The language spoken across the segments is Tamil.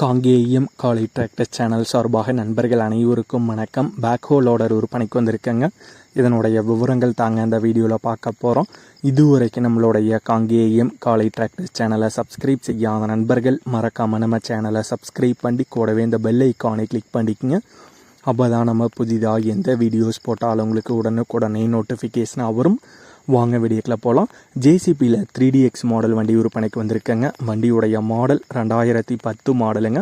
காங்கேயம் காலை டிராக்டர் சேனல் சார்பாக நண்பர்கள் அனைவருக்கும் வணக்கம். பேக்ஹோ லோடர் விற்பனைக்கு வந்திருக்கேங்க. இதனுடைய விவரங்கள் தாங்க இந்த வீடியோவில் பார்க்க போகிறோம் இதுவரைக்கும் நம்மளுடைய காங்கேயம் காலை டிராக்டர் சேனலை சப்ஸ்கிரைப் செய்யாத நண்பர்கள் மறக்காமல் நம்ம சேனலை சப்ஸ்கிரைப் பண்ணி கூடவே இந்த பெல் ஐக்கானை கிளிக் பண்ணிக்கங்க. அப்போ தான் நம்ம புதிதாக எந்த வீடியோஸ் போட்டாலும் உங்களுக்கு உடனுக்குடனே நோட்டிஃபிகேஷன் வரும். வாங்க வீடியோக்கில் போகலாம் ஜேசிபியில் த்ரீ எக்ஸ் மாடல் வண்டி விற்பனைக்கு வந்திருக்கேங்க. வண்டியுடைய மாடல் ரெண்டாயிரத்தி பத்து மாடலுங்க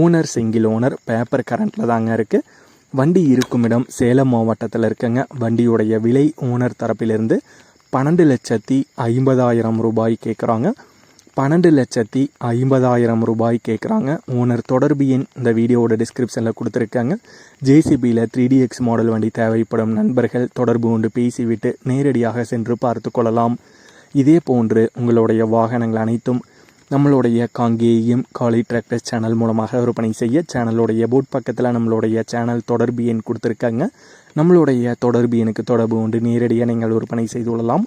ஓனர் சிங்கிள் ஓனர் பேப்பர் கரண்ட்டில் தாங்க இருக்குது வண்டி இருக்கும் இடம் சேலம் மாவட்டத்தில் இருக்குங்க. வண்டியுடைய விலை ஓனர் தரப்பிலிருந்து பன்னெண்டு லட்சத்தி ஐம்பதாயிரம் ரூபாய் கேட்குறாங்க பன்னெண்டு லட்சத்தி ஐம்பதாயிரம் ரூபாய் கேட்குறாங்க ஓனர் தொடர்பு எண் இந்த வீடியோவோட டிஸ்கிரிப்ஷனில் கொடுத்துருக்காங்க. ஜேசிபியில் த்ரீ எக்ஸ் மாடல் வண்டி தேவைப்படும் நண்பர்கள் தொடர்பு கொண்டு பேசிவிட்டு நேரடியாக சென்று பார்த்து கொள்ளலாம். இதே போன்று உங்களுடைய வாகனங்கள் அனைத்தும் நம்மளுடைய காங்கேயம் காலி டிராக்டர் சேனல் மூலமாக விற்பனை செய்ய சேனலுடைய போட் பக்கத்தில் நம்மளுடைய சேனல் தொடர்பு எண் கொடுத்துருக்காங்க. நம்மளுடைய தொடர்பு எண்ணுக்கு தொடர்பு கொண்டு நேரடியாக நீங்கள் விற்பனை செய்து கொள்ளலாம்.